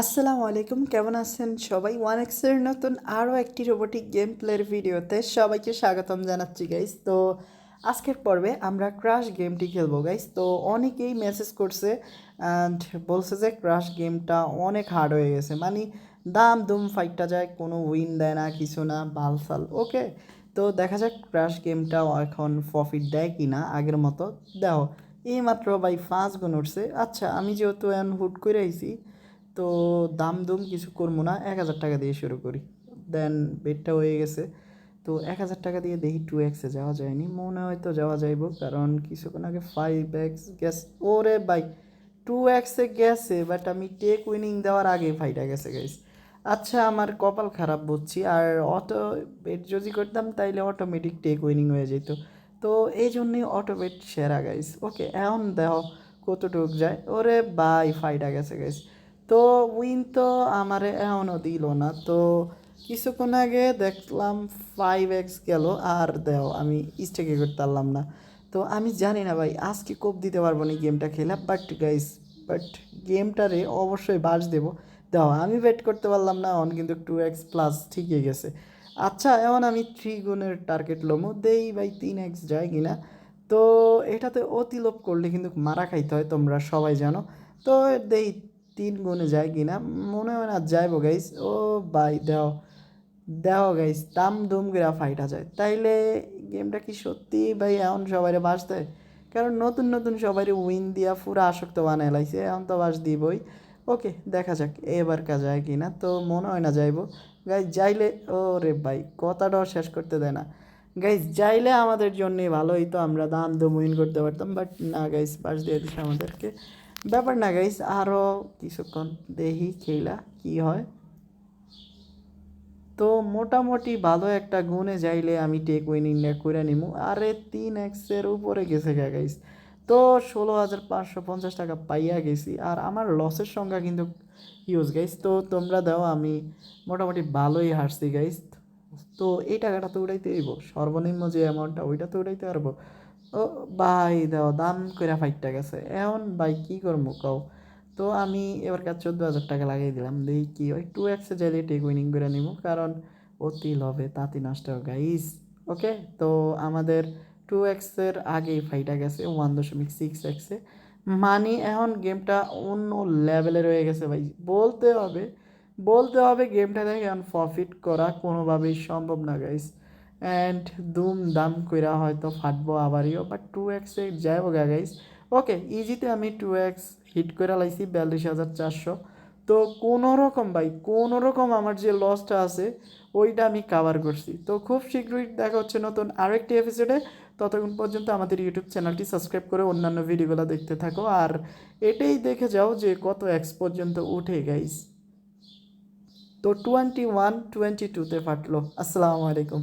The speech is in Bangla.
আসসালামু আলাইকুম, কেমন আছেন সবাই? ওয়ান এক্সের নতুন আরও একটি রোবোটিক গেম প্লের ভিডিওতে সবাইকে স্বাগতম জানাচ্ছি গাইস তো আজকের পর্বে আমরা ক্রাশ গেমটি খেলব গাইস তো অনেকেই মেসেজ করছে অ্যান্ড বলছে যে ক্রাশ গেমটা অনেক হার্ড হয়ে গেছে। মানে দাম দুম ফাইটটা যায়, কোনো উইন দেয় না, কিছু না বালসাল ওকে তো দেখা যাক ক্রাশ গেমটাও এখন প্রফিট দেয় কি না আগের মতো। দেখো এই মাত্র ভাই পাঁচ গুণ উঠছে। আচ্ছা আমি যেহেতু এখন হুট করে আইছি তো দাম দুম কিছু করব না, এক হাজার টাকা দিয়ে শুরু করি। দেন বেডটা হয়ে গেছে। তো এক হাজার টাকা দিয়ে দেখি টু এক্সে যাওয়া যায়নি। মনে হয় তো যাওয়া যাইব, কারণ কিছুক্ষণ আগে ফাইভ এক্স গ্যাস ওরে বাই টু এক্সে গেছে বাট আমি টেক উইনিং দেওয়ার আগে ফাইটা গেছে গাইস আচ্ছা আমার কপাল খারাপ বুঝছি। আর অটো বেট যদি করতাম, তাইলে অটোমেটিক টেক উইনিং হয়ে যেত। তো এই জন্যই অটো বেট সেরা গাইস ওকে এখন দেখো কতটুক যায়। ওরে বাই ফাইটা গেছে গাইস তো উইন তো আমারে এখনও দিল না। তো কিছুক্ষণ আগে দেখলাম ফাইভ এক্স গেল, আর দেও, আমি স্টেকে করতে পারলাম না। তো আমি জানি না ভাই, আজকে কোপ দিতে পারব না গেমটা খেলা? বাট গাইস বাট গেমটারে অবশ্যই বাস দেবো। দেখো আমি ওয়েট করতে পারলাম না অন কিন্তু টু এক্স প্লাস ঠিকই গেছে। আচ্ছা এমন আমি থ্রি গুণের টার্গেট লোমো, দেই ভাই তিন এক্স যায় কিনা। তো এটাতে অতি লোভ করলে কিন্তু মারা খাইতে হয়, তোমরা সবাই জানো। তো দেই তিন গুণে যায় কিনা, মনে হয় না, যাইবো গাইস ও ভাই, দেও দেও গাইস দাম দুম করে ফাইটা যায়। তাইলে গেমটা কি সত্যি ভাই, এখন সবাই দেয় কারণ নতুন নতুন সবাই উইন দিয়া পুরো আসক্ত বানায় লাইছে, এখন তো বাস দিবই। ওকে দেখা যাক, এবার কাজ যায় কি না তো মনে হয় না যাইবো। গাইজ যাইলে ও রে ভাই, কথাটাও শেষ করতে দেয় না। গাইজ যাইলে আমাদের জন্যই ভালো হইতো আমরা দাম দম উইন করতে পারতাম বাট না গাইজ বাস দিয়ে দিচ্ছে আমাদেরকে। ব্যাপার না গাইস আরও কিছুক্ষণ দেখি খেলা কি হয়। তো মোটামুটি ভালো একটা গুণে যাইলে আমি টেক উইনিংটা করে নিমু। আরে তিন এক্সের উপরে গেছে গা গাইস তো ষোলো হাজার পাঁচশো পঞ্চাশ টাকা পাইয়া গেছি, আর আমার লসের সংখ্যা কিন্তু হিউজ গাইস তো তোমরা দাও, আমি মোটামুটি ভালোই হারছি গাইস তো এই টাকাটা তো উড়াইতে হইব, সর্বনিম্ন যে অ্যামাউন্টটা ওইটা তো উড়াইতে পারব। ও ভাই দাও, দাম করে ফাইটটা গেছে। এখন ভাই কী করব কও? তো আমি এবার কাজ চোদ্দ হাজার টাকা লাগিয়ে দিলাম দেখি কী, ওই টু এক্সে যাইলে টেক উইনিং করে নিব কারণ অতি লবে তাঁতি নষ্ট গাইস ওকে তো আমাদের টু এক্সের আগেই ফাইটা গেছে ওয়ান দশমিক সিক্স এক্সে মানে এখন গেমটা অন্য লেভেলে রয়ে গেছে ভাই, বলতে হবে বলতে হবে গেমটা দেখে এখন প্রফিট করা কোনোভাবেই সম্ভব না গাইস অ্যান্ড দুম দাম কইরা হয়তো ফাটবো আবারও বাট টু এক্সে যাইব গা গাইস ওকে ইজিতে আমি টু এক্স হিট করে লাইছি বিয়াল্লিশ হাজার চারশো। তো কোনো রকম ভাই কোনো রকম আমার যে লসটা আছে, ওইটা আমি কাভার করছি। তো খুব শীঘ্রই দেখা হচ্ছে নতুন আরেকটি এপিসোডে ততক্ষণ পর্যন্ত আমাদের ইউটিউব চ্যানেলটি সাবস্ক্রাইব করে অন্যান্য ভিডিওগুলো দেখতে থাকো। আর এটাই দেখে যাও যে কত এক্স পর্যন্ত উঠে গাইস তো টোয়েন্টি ওয়ান টোয়েন্টি টুতে ফাটলো। আসসালামু আলাইকুম।